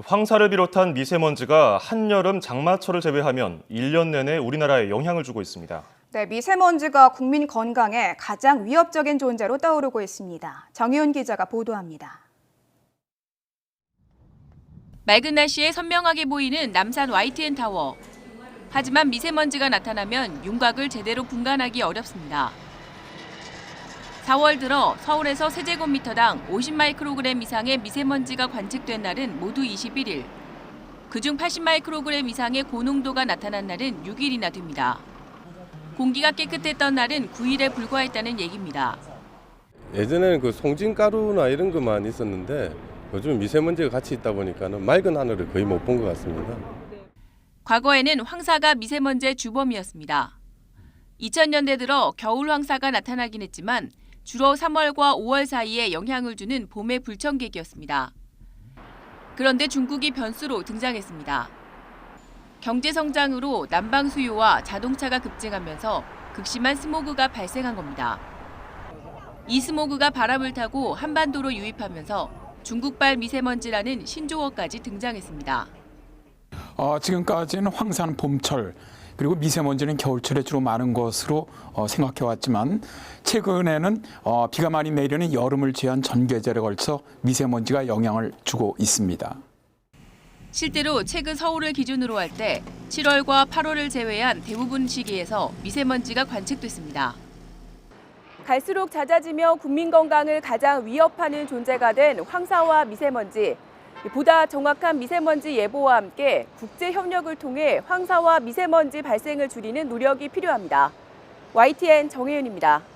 황사를 비롯한 미세먼지가 한여름 장마철을 제외하면 1년 내내 우리나라에 영향을 주고 있습니다. 네, 미세먼지가 국민 건강에 가장 위협적인 존재로 떠오르고 있습니다. 정희훈 기자가 보도합니다. 맑은 날씨에 선명하게 보이는 남산 YTN 타워. 하지만 미세먼지가 나타나면 윤곽을 제대로 분간하기 어렵습니다. 4월 들어 서울에서 세제곱미터당 50마이크로그램 이상의 미세먼지가 관측된 날은 모두 21일. 그중 80마이크로그램 이상의 고농도가 나타난 날은 6일이나 됩니다. 공기가 깨끗했던 날은 9일에 불과했다는 얘기입니다. 예전에는 그 송진가루나 이런 것만 있었는데 요즘 미세먼지가 같이 있다 보니까는 맑은 하늘을 거의 못 본 것 같습니다. 과거에는 황사가 미세먼지의 주범이었습니다. 2000년대 들어 겨울 황사가 나타나긴 했지만 주로 3월과 5월 사이에 영향을 주는 봄의 불청객이었습니다. 그런데 중국이 변수로 등장했습니다. 경제 성장으로 난방 수요와 자동차가 급증하면서 극심한 스모그가 발생한 겁니다. 이 스모그가 바람을 타고 한반도로 유입하면서 중국발 미세먼지라는 신조어까지 등장했습니다. 어, 지금까지는 황사는 봄철 그리고 미세먼지는 겨울철에 주로 많은 것으로 어, 생각해 왔지만 최근에는 어, 비가 많이 내리는 여름을 제한 전 계절에 걸쳐 미세먼지가 영향을 주고 있습니다. 실제로 최근 서울을 기준으로 할 때 7월과 8월을 제외한 대부분 시기에서 미세먼지가 관측됐습니다. 갈수록 잦아지며 국민 건강을 가장 위협하는 존재가 된 황사와 미세먼지. 보다 정확한 미세먼지 예보와 함께 국제 협력을 통해 황사와 미세먼지 발생을 줄이는 노력이 필요합니다. YTN 정혜윤입니다.